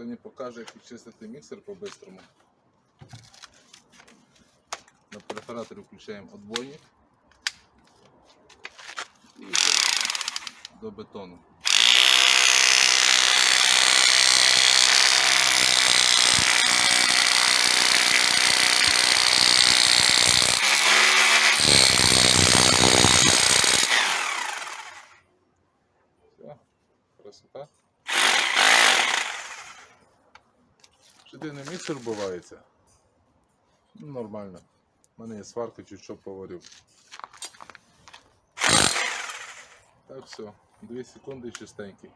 Сьогодні покажу, як підчистити міксер по-бистрому. На перфораторі включаємо отбойник і до бетону. Все, красота. Єдиний міксер вбивається. Ну, нормально. У мене є сварка, чуть що поварю. Так, все. 2 секунди чистенький.